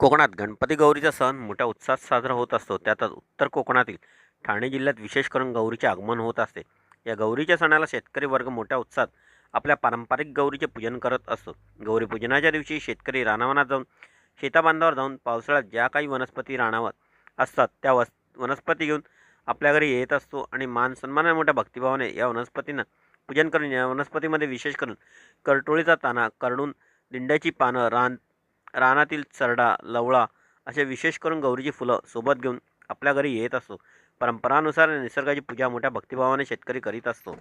कोकणात गणपती गौरीचा सण मोठ्या उत्साहात साजरा होत असतो. त्यातच उत्तर कोकणातील ठाणे जिल्ह्यात विशेष करून गौरीचे आगमन होत असते. या गौरीच्या सणाला शेतकरी वर्ग मोठ्या उत्साहात आपल्या पारंपरिक गौरीचे पूजन करत असतो. गौरी पूजनाच्या दिवशी शेतकरी रानावनात जाऊन शेताबांधावर जाऊन पावसाळ्यात ज्या काही वनस्पती रानावर असतात त्या वस वनस्पती घेऊन आपल्या घरी येत असतो आणि मान सन्मानाने मोठ्या भक्तिभावाने या वनस्पतींना पूजन करून या वनस्पतीमध्ये विशेष करून करटोळीचा ताना करडून दिंड्याची पानं रान रानातील चरडा लवळा असे विशेष करून गौरीची फुलं सोबत घेऊन आपल्या घरी येत असतो. परंपरानुसार निसर्गाची पूजा मोठ्या भक्तिभावाने शेतकरी करीत असतो.